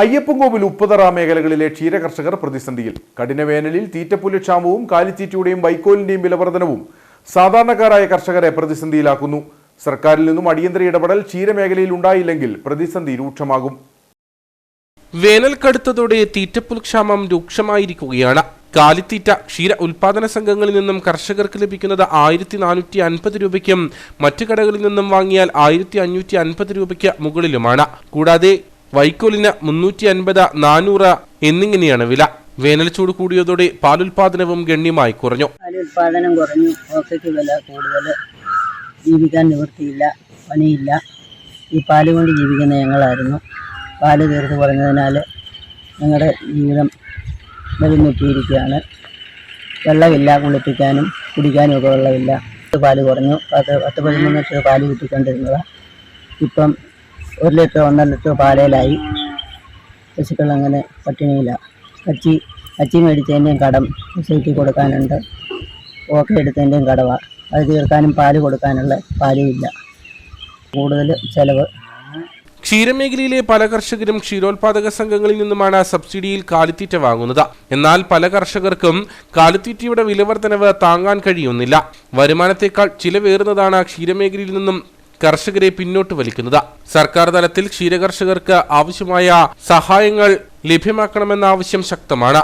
അയ്യപ്പൻകോവിൽ ഉപ്പുതറ മേഖലകളിലെ ക്ഷീരകർഷകർ പ്രതിസന്ധിയിൽ. കഠിന വേനലിൽ തീറ്റപ്പുല്ല് ക്ഷാമവും കാലിത്തീറ്റയുടെയും വൈക്കോലിന്റെയും വിലവർദ്ധനവും സാധാരണക്കാരായ കർഷകരെ പ്രതിസന്ധിയിലാക്കുന്നു. സർക്കാരിൽ നിന്നും അടിയന്തര ഇടപെടൽ ക്ഷീരമേഖലയിൽ ഉണ്ടായില്ലെങ്കിൽ പ്രതിസന്ധി രൂക്ഷമാകും. വേനൽ കടുത്തതോടെ തീറ്റപ്പുൽ ക്ഷാമം രൂക്ഷമായിരിക്കുകയാണ്. കാലിത്തീറ്റ ക്ഷീര ഉൽപാദന സംഘങ്ങളിൽ നിന്നും കർഷകർക്ക് ലഭിക്കുന്നത് ആയിരത്തി നാനൂറ്റി അൻപത് രൂപയ്ക്കും മറ്റു കടകളിൽ നിന്നും വാങ്ങിയാൽ ആയിരത്തി അഞ്ഞൂറ്റി അൻപത് രൂപയ്ക്ക് മുകളിലുമാണ്. കൂടാതെ വൈക്കോലിന് മുന്നൂറ്റി അൻപത് നാനൂറ് എന്നിങ്ങനെയാണ് വില. വേനൽ ചൂട് കൂടിയതോടെ പാലുൽപാദനവും ഗണ്യമായി കുറഞ്ഞു. പാലുൽപാദനം കുറഞ്ഞു. ഓക്കയ്ക്ക് വില കൂടുതൽ ജീവിക്കാൻ നിവൃത്തിയില്ല. പണിയില്ല. ഈ പാൽ കൊണ്ട് ജീവിക്കുന്ന ഞങ്ങളായിരുന്നു. പാൽ തീർത്ത് കുറഞ്ഞതിനാൽ ഞങ്ങളുടെ ജീവിതം വെള്ളമില്ല കുളിപ്പിക്കാനും കുടിക്കാനും ഒക്കെ വെള്ളമില്ല. പാൽ കുറഞ്ഞു. പത്ത് പത്ത് പതിമൂന്ന് ലക്ഷം പാൽ കിട്ടിക്കൊണ്ടിരുന്നതാണ് ഇപ്പം ഒരു ലിറ്റർ ഒന്നര ലിറ്റർ പാലയിലായി. പശുക്കൾ അങ്ങനെ പട്ടിണിയില്ല. അച്ചി അച്ചി മേടിച്ചതിന്റെയും കടം സൊസൈറ്റി കൊടുക്കാനുണ്ട്. ഓക്കെ എടുത്തതിന്റെയും കടവാണ് അത് തീർക്കാനും പാൽ കൊടുക്കാനുള്ള പാലും ഇല്ല. കൂടുതൽ ചിലവ്. ക്ഷീരമേഖലയിലെ പല കർഷകരും ക്ഷീരോത്പാദക സംഘങ്ങളിൽ നിന്നുമാണ് സബ്സിഡിയിൽ കാലിത്തീറ്റ വാങ്ങുന്നത്. എന്നാൽ പല കർഷകർക്കും കാലിത്തീറ്റയുടെ വിലവർദ്ധനവ് താങ്ങാൻ കഴിയുന്നില്ല. വരുമാനത്തേക്കാൾ ചിലവേറുന്നതാണ് ക്ഷീരമേഖലയിൽ നിന്നും കർഷകരെ പിന്നോട്ട് വലിക്കുന്നത്. സർക്കാർ തലത്തിൽ ക്ഷീരകർഷകർക്ക് ആവശ്യമായ സഹായങ്ങൾ ലഭ്യമാക്കണമെന്ന ആവശ്യം ശക്തമാണ്.